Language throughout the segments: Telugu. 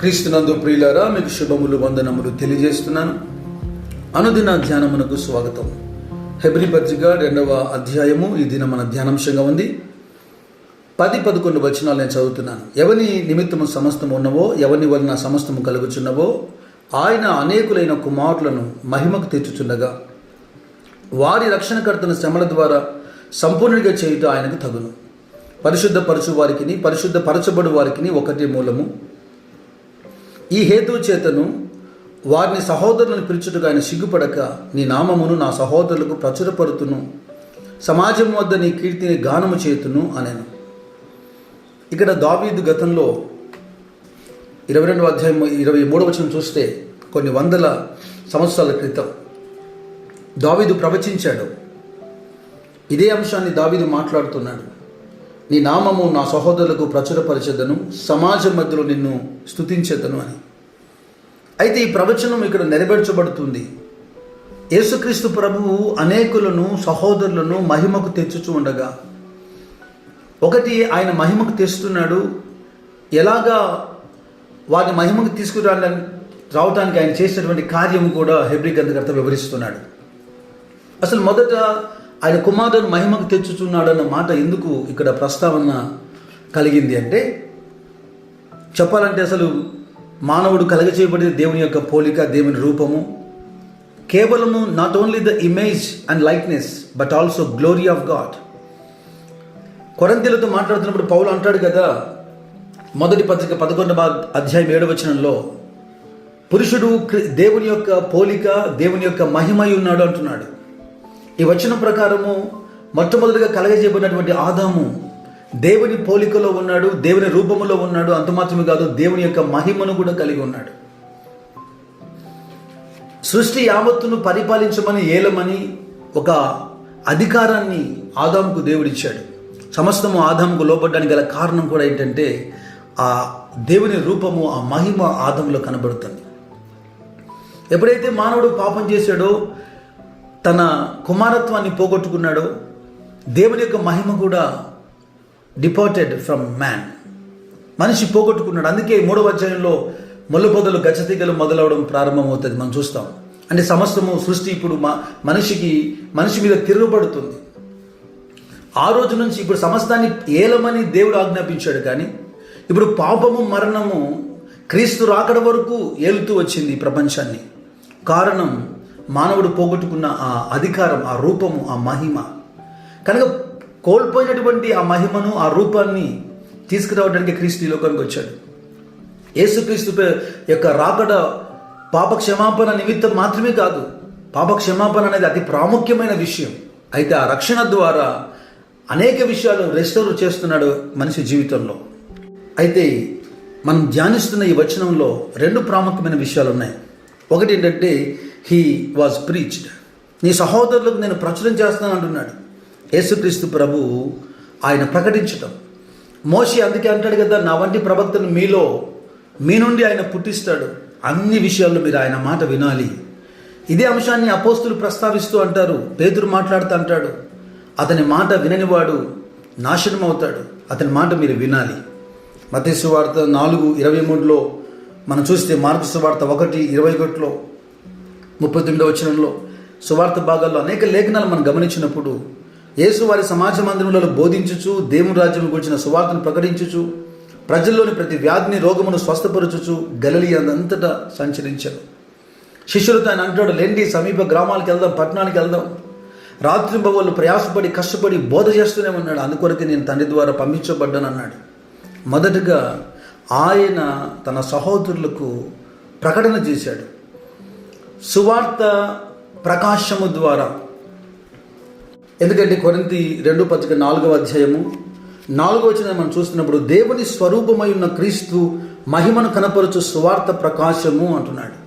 క్రీస్తునందు ప్రియులారా మీకు శుభములు వందనములు తెలియజేస్తున్నాను. అనుదిన ధ్యానమునకు స్వాగతం. హెబ్రి పత్రిక రెండవ అధ్యాయము ఈ దిన మన ధ్యానాంశంగా ఉంది. పది పదకొండు వచనాలు నేను చదువుతున్నాను. ఎవని నిమిత్తము సమస్తము ఉన్నవో ఎవని వలన సమస్తము కలుగుచున్నవో ఆయన అనేకులైన కుమారులను మహిమకు తెచ్చుచుండగా వారి రక్షణకర్తను శ్రమల ద్వారా సంపూర్ణంగా చేయుట ఆయనకు తగును. పరిశుద్ధ పరచు వారికిని పరిశుద్ధ పరచబడు వారికిని ఒకటే మూలము. ఈ హేతు చేతను వారిని సహోదరులను పిలుచుటకు ఆయన సిగ్గుపడక నీ నామమును నా సహోదరులకు ప్రచురపరుతును. సమాజం వద్ద నీ కీర్తిని గానము చేతును అనేను. ఇక్కడ దావీదు గతంలో ఇరవై రెండవ అధ్యాయం ఇరవై మూడవ వచనం చూస్తే కొన్ని వందల సంవత్సరాల క్రితం దావీదు ప్రవచించాడు. ఇదే అంశాన్ని దావీదు మాట్లాడుతున్నాడు. నీ నామము నా సహోదరులకు ప్రచురపరచదను సమాజ మధ్యలో నిన్ను స్తుతించేదను అని. అయితే ఈ ప్రవచనం ఇక్కడ నెరవేర్చబడుతుంది. యేసుక్రీస్తు ప్రభువు అనేకులను సహోదరులను మహిమకు తెచ్చుచూ ఉండగా ఒకటి ఆయన మహిమకు తెస్తున్నాడు. ఎలాగా వారిని మహిమకు తీసుకురావడానికి రావడానికి ఆయన చేసినటువంటి కార్యం కూడా హెబ్రి గ్రంథకర్త వివరిస్తున్నాడు. అసలు మొదట ఆయన కుమారుడు మహిమకు తెచ్చుచున్నాడు అన్న మాట ఎందుకు ఇక్కడ ప్రస్తావన కలిగింది అంటే చెప్పాలంటే అసలు మానవుడు కలగచేయబడిన దేవుని యొక్క పోలిక దేవుని రూపము కేవలము not only the image and likeness but also glory of God కొరంతీలతో మాట్లాడుతున్నప్పుడు పౌలు అంటాడు కదా మొదటి పత్రిక పదకొండవ అధ్యాయం ఏడవచనంలో పురుషుడు దేవుని యొక్క పోలిక దేవుని యొక్క మహిమై ఉన్నాడు అంటున్నాడు. ఈ వచనం ప్రకారము మొట్టమొదటిగా కలగజేయబడినటువంటి ఆదాము దేవుని పోలికలో ఉన్నాడు దేవుని రూపములో ఉన్నాడు. అంత మాత్రమే కాదు దేవుని యొక్క మహిమను కూడా కలిగి ఉన్నాడు. సృష్టి యావత్తును పరిపాలించమని ఏలమని ఒక అధికారాన్ని ఆదాముకు దేవుడిచ్చాడు. సమస్తము ఆదాముకు లోపడడానికి గల కారణం కూడా ఏంటంటే ఆ దేవుని రూపము ఆ మహిమ ఆదంలో కనబడుతుంది. ఎప్పుడైతే మానవుడు పాపం చేశాడో తన కుమారత్వాన్ని పోగొట్టుకున్నాడో దేవుని యొక్క మహిమ కూడా డిపార్టెడ్ ఫ్రమ్ మ్యాన్ మనిషి పోగొట్టుకున్నాడు. అందుకే మూడవ అధ్యాయంలో ముళ్ళు గచ్చతీగలు మొదలవడం ప్రారంభమవుతుంది. మనం చూస్తాం. అంటే సమస్తము సృష్టి ఇప్పుడు మా మనిషికి మనిషి మీద తిరుగుబడుతుంది. ఆ రోజు నుంచి ఇప్పుడు సమస్తాన్ని ఏలమని దేవుడు ఆజ్ఞాపించాడు కానీ ఇప్పుడు పాపము మరణము క్రీస్తు రాకడ వరకు ఏలుతూ వచ్చింది ప్రపంచాన్ని. కారణం మానవుడు పోగొట్టుకున్న ఆ అధికారం ఆ రూపము ఆ మహిమ. కనుక కోల్పోయినటువంటి ఆ మహిమను ఆ రూపాన్ని తీసుకురావడానికి క్రీస్తు ఈ లోకానికి వచ్చాడు. యేసుక్రీస్తు యొక్క రాకడ పాప క్షమాపణ నిమిత్తం మాత్రమే కాదు పాప క్షమాపణ అనేది అతి ప్రాముఖ్యమైన విషయం. అయితే ఆ రక్షణ ద్వారా అనేక విషయాలు రెస్టోర్ చేస్తున్నాడు మనిషి జీవితంలో. అయితే మనం ధ్యానిస్తున్న ఈ వచనంలో రెండు ప్రాముఖ్యమైన విషయాలు ఉన్నాయి. ఒకటి ఏంటంటే హీ వాజ్ ప్రీచ్డ్ నీ సహోదరులకు నేను ప్రచురం చేస్తాను అంటున్నాడు. యేసుక్రీస్తు ప్రభు ఆయన ప్రకటించటం. మోషి అందుకే అంటాడు కదా నా వంటి ప్రవక్తను మీలో మీ నుండి ఆయన పుట్టిస్తాడు. అన్ని విషయాల్లో మీరు ఆయన మాట వినాలి. ఇదే అంశాన్ని అపోస్తులు ప్రస్తావిస్తూ అంటారు. పేతురు మాట్లాడుతూ అంటాడు. అతని మాట విననివాడు నాశనం అవుతాడు అతని మాట మీరు వినాలి. మతేశ్వార్త నాలుగు ఇరవై మూడులో మనం చూస్తే మార్పు వార్త ఒకటి ఇరవై ఒకటిలో ముప్పై తొమ్మిదో వచనంలో సువార్త భాగాల్లో అనేక లేఖనాలు మనం గమనించినప్పుడు యేసు వారి సమాజ మందిరంలో బోధించుచు దేవుని రాజ్యం గురించిన సువార్తను ప్రకటించుచు ప్రజల్లోని ప్రతి వ్యాధిని రోగమును స్వస్థపరచుచు గలలి అంతటా సంచరించారు. శిష్యులతో ఆయన అంటాడు లేండి సమీప గ్రామాలకు వెళ్దాం పట్టణానికి వెళ్దాం. రాత్రి భవన్లు ప్రయాసపడి కష్టపడి బోధ చేస్తూనే ఉన్నాడు. అందుకొరకే నేను తండ్రి ద్వారా పంపించబడ్డాను అన్నాడు. మొదటగా ఆయన తన సహోదరులకు ప్రకటన చేశాడు. సువార్త ప్రకాశము ద్వారా. ఎందుకంటే కొరింతి రెండు పత్రిక నాలుగవ అధ్యాయము నాలుగో వచ్చిన మనం చూస్తున్నప్పుడు దేవుని స్వరూపమై ఉన్న క్రీస్తు మహిమను కనపరచు సువార్త ప్రకాశము అంటున్నాడు.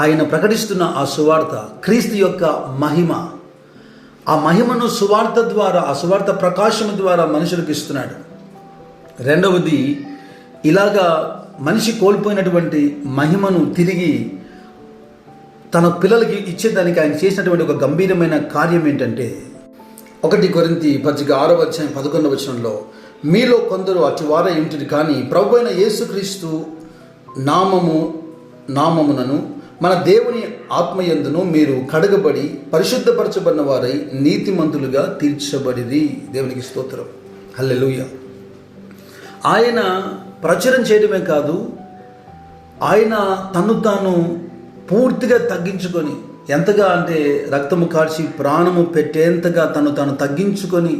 ఆయన ప్రకటిస్తున్న ఆ సువార్త క్రీస్తు యొక్క మహిమ. ఆ మహిమను సువార్త ద్వారా ఆ సువార్త ప్రకాశము ద్వారా మనుషులకు ఇస్తున్నాడు. రెండవది ఇలాగా మనిషి కోల్పోయినటువంటి మహిమను తిరిగి తన పిల్లలకి ఇచ్చేదానికి ఆయన చేసినటువంటి ఒక గంభీరమైన కార్యం ఏంటంటే ఒకటి కొరింతి పత్రిక ఆరో అధ్యాయం పదకొండవ వచనంలో మీలో కొందరు అటువారై ఉంటుంది కానీ ప్రభు అయిన యేసుక్రీస్తు నామము నామమునను మన దేవుని ఆత్మయందును మీరు కడగబడి పరిశుద్ధపరచబడిన వారై నీతిమంతులుగా తీర్చబడిది దేవునికి స్తోత్రం. హల్లెలూయ. ఆయన ప్రచురం చేయడమే కాదు ఆయన తను తాను పూర్తిగా తగ్గించుకొని ఎంతగా అంటే రక్తము కాల్చి ప్రాణము పెట్టేంతగా తను తను తగ్గించుకొని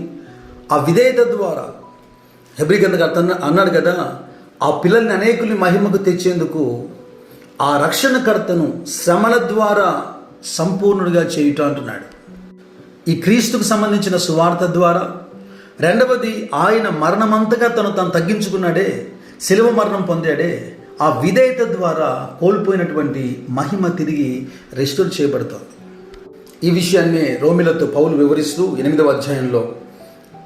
ఆ విధేయత ద్వారా హెబ్రికందగా అన్నాడు కదా ఆ పిల్లల్ని అనేకులు మహిమకు తెచ్చేందుకు ఆ రక్షణకర్తను శ్రమల ద్వారా సంపూర్ణుడిగా చేయుట అంటున్నాడు. ఈ క్రీస్తుకు సంబంధించిన సువార్త ద్వారా రెండవది ఆయన మరణమంతగా తను తను తగ్గించుకున్నాడే శిలువ మరణం పొందాడే ఆ విధేయత ద్వారా కోల్పోయినటువంటి మహిమ తిరిగి రెస్టోర్ చేయబడుతుంది. ఈ విషయాన్ని రోమిలతో పౌలు వివరిస్తూ ఎనిమిదవ అధ్యాయంలో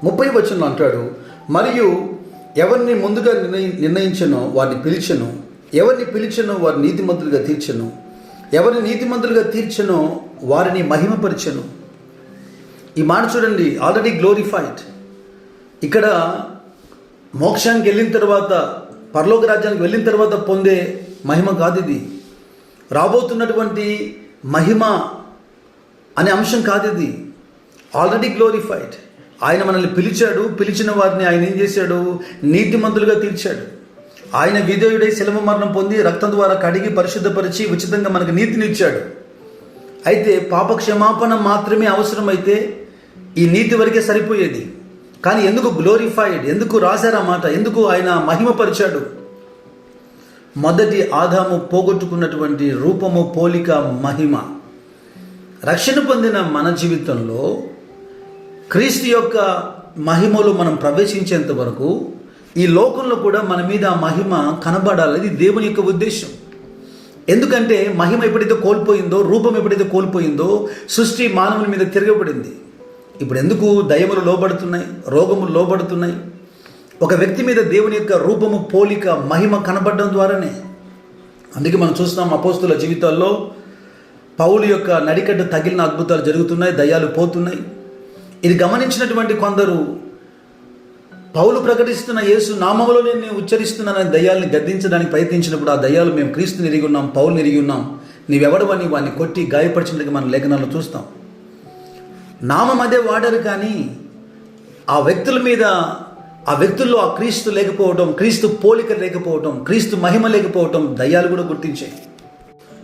ముప్పై వచనంలో అంటాడు మరియు ఎవరిని ముందుగా నిర్ణయి నిర్ణయించనో వారిని పిలిచను ఎవరిని పిలిచనో వారి నీతిమంతులుగా తీర్చను ఎవరిని నీతిమంతులుగా తీర్చనో వారిని మహిమపరిచను. ఈ మాట చూడండి ఆల్రెడీ గ్లోరిఫైడ్ ఇక్కడ మోక్షానికి వెళ్ళిన తర్వాత పరలోక రాజ్యానికి వెళ్ళిన తర్వాత పొందే మహిమ కాదు ఇది. రాబోతున్నటువంటి మహిమ అనే అంశం కాదు ఇది. ఆల్రెడీ గ్లోరిఫైడ్ ఆయన మనల్ని పిలిచాడు పిలిచిన వారిని ఆయన ఏం చేశాడు? నీతిమంతులుగా తీర్చాడు. ఆయన విధేయుడై శిలవ మరణం పొంది రక్తం ద్వారా కడిగి పరిశుద్ధపరిచి ఉచితంగా మనకు నీతినిచ్చాడు. అయితే పాప క్షమాపణ మాత్రమే అవసరమైతే ఈ నీతి వరకే సరిపోయేది. కానీ ఎందుకు గ్లోరిఫైడ్ ఎందుకు రాశారా మాట? ఎందుకు ఆయన మహిమపరిచాడు? మొదటి ఆదాము పోగొట్టుకున్నటువంటి రూపము పోలిక మహిమ. రక్షణ పొందిన మన జీవితంలో క్రీస్తు యొక్క మహిమలో మనం ప్రవేశించేంత వరకు ఈ లోకంలో కూడా మన మీద ఆ మహిమ కనబడాలి దేవుని యొక్క ఉద్దేశం. ఎందుకంటే మహిమ ఎప్పుడైతే కోల్పోయిందో రూపం ఎప్పుడైతే కోల్పోయిందో సృష్టి మానవుల మీద తిరగబడింది. ఇప్పుడు ఎందుకు దయములు లోబడుతున్నాయి? రోగములు లోబడుతున్నాయి? ఒక వ్యక్తి మీద దేవుని యొక్క రూపము పోలిక మహిమ కనబడడం ద్వారానే. అందుకే మనం చూస్తున్నాం అపోస్తుల జీవితాల్లో పౌలు యొక్క నడికట్టు తగిలిన అద్భుతాలు జరుగుతున్నాయి దయ్యాలు పోతున్నాయి. ఇది గమనించినటువంటి కొందరు పౌలు ప్రకటిస్తున్న యేసు నామములో నేను ఉచ్చరిస్తున్నానని దయ్యాల్ని గద్దించడానికి ప్రయత్నించినప్పుడు ఆ దయ్యాలు మేము క్రీస్తుని ఎరిగి ఉన్నాం పౌలు ఎరిగి ఉన్నాం. నీవెవడవని వాడిని కొట్టి గాయపరిచినట్టుగా మనం లేఖనాల్లో చూస్తాం. నామం అదే వాడరు కానీ ఆ వ్యక్తుల మీద ఆ వ్యక్తుల్లో ఆ క్రీస్తు లేకపోవడం క్రీస్తు పోలిక లేకపోవడం క్రీస్తు మహిమ లేకపోవడం దయ్యాలు కూడా గుర్తించాయి.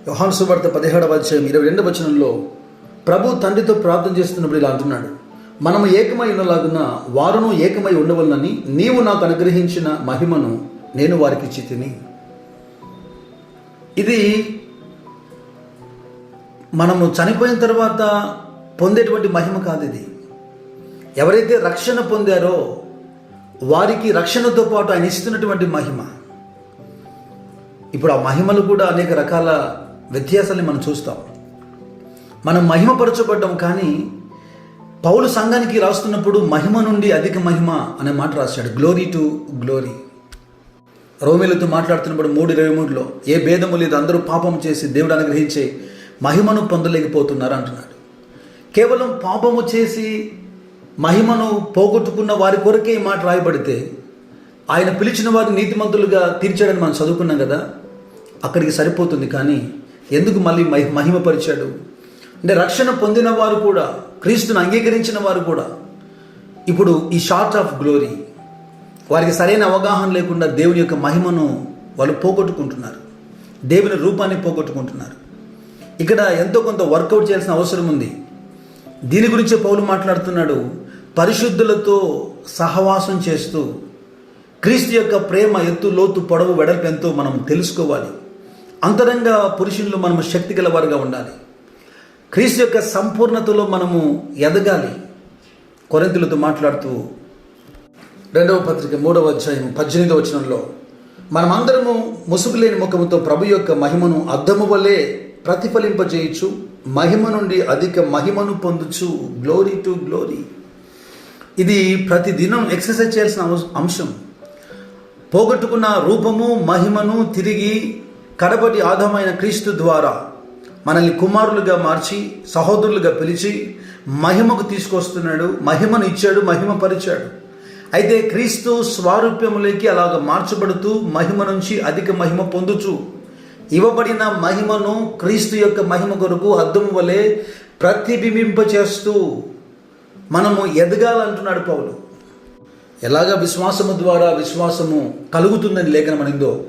యోహాన్ సువార్త పదిహేడవ అధ్యాయం ఇరవై రెండవ వచనంలో ప్రభు తండ్రితో ప్రార్థన చేస్తున్నప్పుడు ఇలా అంటున్నాడు మనము ఏకమై ఉన్నలాగున వారును ఏకమై ఉండవలనని నీవు నాకు అనుగ్రహించిన మహిమను నేను వారికి ఇచ్చి తిని ఇది మనము చనిపోయిన తర్వాత పొందేటువంటి మహిమ కాదు ఇది. ఎవరైతే రక్షణ పొందారో వారికి రక్షణతో పాటు ఆయన ఇస్తున్నటువంటి మహిమ. ఇప్పుడు ఆ మహిమలు కూడా అనేక రకాల వ్యత్యాసాలని మనం చూస్తాం. మనం మహిమపరచబడ్డం కానీ పౌలు సంఘానికి రాస్తున్నప్పుడు మహిమ నుండి అధిక మహిమ అనే మాట రాశాడు. గ్లోరీ టు గ్లోరీ రోమిలతో మాట్లాడుతున్నప్పుడు మూడు ఇరవై మూడులో ఏ భేదము లేదు అందరూ పాపం చేసి దేవుడు అనుగ్రహించే మహిమను పొందలేకపోతున్నారు అంటున్నాడు. కేవలం పాపము చేసి మహిమను పోగొట్టుకున్న వారి కొరకే ఈ మాట రాయబడితే ఆయన పిలిచిన వారిని నీతిమంతులుగా తీర్చాడని మనం చదువుకున్నాం కదా. అక్కడికి సరిపోతుంది కానీ ఎందుకు మళ్ళీ మహి మహిమపరిచాడు? అంటే రక్షణ పొందిన వారు కూడా క్రీస్తును అంగీకరించిన వారు కూడా ఇప్పుడు ఈ షార్ట్ ఆఫ్ గ్లోరీ వారికి సరైన అవగాహన లేకుండా దేవుని యొక్క మహిమను వాళ్ళు పోగొట్టుకుంటున్నారు. దేవుని రూపాన్ని పోగొట్టుకుంటున్నారు. ఇక్కడ ఎంతో కొంత వర్కౌట్ చేయాల్సిన అవసరం ఉంది. దీని గురించి పౌలు మాట్లాడుతున్నాడు. పరిశుద్ధులతో సహవాసం చేస్తూ క్రీస్తు యొక్క ప్రేమ ఎత్తు లోతు పొడవు వెడల్పు ఎంతో మనం తెలుసుకోవాలి. అంతరంగ పురుషుల్లో మనము శక్తి గలవారుగా ఉండాలి. క్రీస్తు యొక్క సంపూర్ణతలో మనము ఎదగాలి. కొరింతలతో మాట్లాడుతూ రెండవ పత్రిక మూడవ అధ్యాయం పద్దెనిమిదవ వచనంలో మనమందరము ముసుగులేని ముఖముతో ప్రభు యొక్క మహిమను అద్దము వల్లే ప్రతిఫలింపజేయచ్చు మహిమ నుండి అధిక మహిమను పొందుచు. గ్లోరీ టు గ్లోరీ ఇది ప్రతిదినం ఎక్సర్సైజ్ చేయాల్సిన అంశం. పోగొట్టుకున్న రూపము మహిమను తిరిగి కడపటి ఆధమైన క్రీస్తు ద్వారా మనల్ని కుమారులుగా మార్చి సహోదరులుగా పిలిచి మహిమకు తీసుకొస్తున్నాడు. మహిమను ఇచ్చాడు మహిమ పరిచాడు. అయితే క్రీస్తు స్వారూప్యములకి అలాగ మార్చబడుతూ మహిమ నుంచి అధిక మహిమ పొందుచు. ఇవ్వబడిన మహిమను క్రీస్తు యొక్క మహిమ కొరకు అద్దం వలె ప్రతిబింబింపచేస్తూ మనము ఎదగాలంటున్నాడు పౌలు. ఎలాగ విశ్వాసము ద్వారా విశ్వాసము కలుగుతుందని లేఖనం అనిందో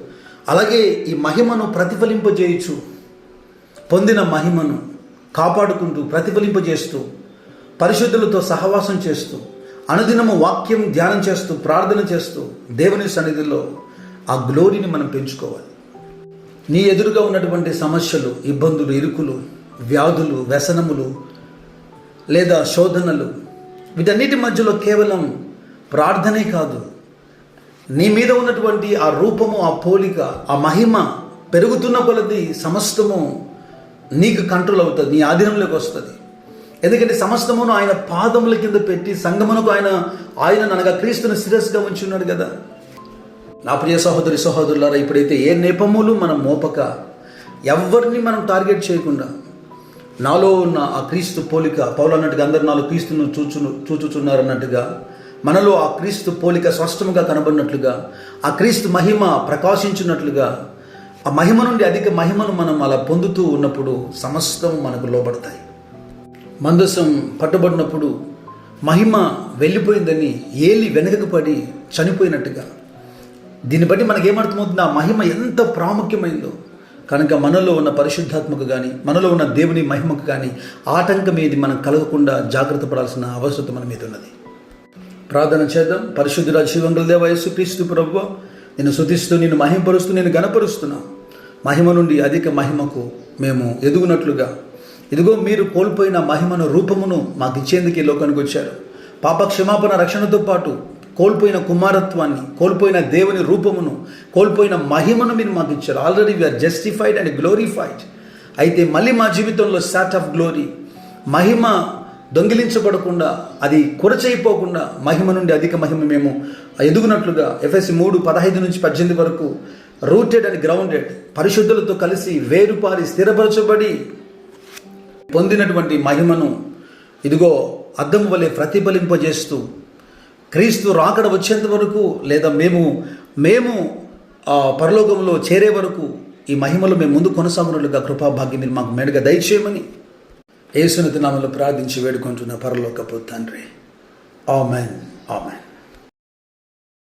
అలాగే ఈ మహిమను ప్రతిఫలింపజేయచ్చు పొందిన మహిమను కాపాడుకుంటూ ప్రతిఫలింపజేస్తూ పరిశుద్ధులతో సహవాసం చేస్తూ అనుదినము వాక్యం ధ్యానం చేస్తూ ప్రార్థన చేస్తూ దేవుని సన్నిధిలో ఆ గ్లోరీని మనం పెంచుకోవాలి. నీ ఎదురుగా ఉన్నటువంటి సమస్యలు ఇబ్బందులు ఇరుకులు వ్యాధులు వ్యసనములు లేదా శోధనలు వీటన్నిటి మధ్యలో కేవలం ప్రార్థనే కాదు. నీ మీద ఉన్నటువంటి ఆ రూపము ఆ పోలిక ఆ మహిమ పెరుగుతున్న కొలది సమస్తము నీకు కంట్రోల్ అవుతుంది నీ ఆధీనంలోకి వస్తుంది. ఎందుకంటే సమస్తమును ఆయన పాదముల కింద పెట్టి సంగమునకు ఆయన ఆయన అనగా క్రీస్తుని శిరస్సుగా ఉంచి ఉన్నాడు కదా. నా ప్రియ సహోదరి సహోదరులారా ఇప్పుడైతే ఏ నెపములు మనం మోపక ఎవరిని మనం టార్గెట్ చేయకుండా నాలో ఉన్న ఆ క్రీస్తు పోలిక పౌలు అన్నట్టుగా అందరు నాలో క్రీస్తును చూచు చూచుచున్నారు అన్నట్టుగా మనలో ఆ క్రీస్తు పోలిక స్పష్టముగా కనబడినట్లుగా ఆ క్రీస్తు మహిమ ప్రకాశించినట్లుగా ఆ మహిమ నుండి అధిక మహిమను మనం అలా పొందుతూ ఉన్నప్పుడు సమస్తం మనకు లోబడతాయి. మందసం పట్టుబడినప్పుడు మహిమ వెళ్ళిపోయిందని ఏలి వెనకకు పడి చనిపోయినట్టుగా దీన్ని బట్టి మనకి ఏమర్థమవుతుంది ఆ మహిమ ఎంత ప్రాముఖ్యమైందో. కనుక మనలో ఉన్న పరిశుద్ధాత్మకు కానీ మనలో ఉన్న దేవుని మహిమకు కానీ ఆటంకం ఏది మనం కలగకుండా జాగ్రత్త పడాల్సిన అవసరం మన మీద ఉన్నది. ప్రార్థన చేద్దాం. పరిశుద్ధురా శివంగుల దేవ యేసు క్రీస్తు ప్రభు నేను శుతిస్తూ నేను మహిమపరుస్తూ నేను గణపరుస్తున్నా మహిమ నుండి అధిక మహిమకు మేము ఎదుగునట్లుగా. ఇదిగో మీరు కోల్పోయిన మహిమను రూపమును మాకు ఇచ్చేందుకు ఈ లోకానికి వచ్చారు. పాప క్షమాపణ రక్షణతో పాటు కోల్పోయిన కుమారత్వాన్ని కోల్పోయిన దేవుని రూపమును కోల్పోయిన మహిమను మీరు మాకు ఇచ్చారు. Already we are justified and glorified అయితే మళ్ళీ మా జీవితంలో సాట్ ఆఫ్ గ్లోరీ మహిమ దొంగిలించబడకుండా అది కురచైపోకుండా మహిమ నుండి అధిక మహిమ మేము ఎదుగునట్లుగా ఎఫ్ఎస్సి మూడు పదహైదు నుంచి పద్దెనిమిది వరకు రూటెడ్ అండ్ గ్రౌండెడ్ పరిశుద్ధులతో కలిసి వేరుపారి స్థిరపరచబడి పొందినటువంటి మహిమను ఇదిగో అద్దం వలె ప్రతిఫలింపజేస్తూ క్రీస్తు రాకడ వచ్చేంత వరకు లేదా మేము మేము ఆ పరలోకంలో చేరే వరకు ఈ మహిమలో మేము ముందు కొనసాగునట్లుగా కృపాభాగ్యం మీరు మాకు మేడుగా దయచేయమని ఏసునతి నామంలో ప్రార్థించి వేడుకుంటున్న పరలోకపు తండ్రి. ఆమెన్. ఆమెన్.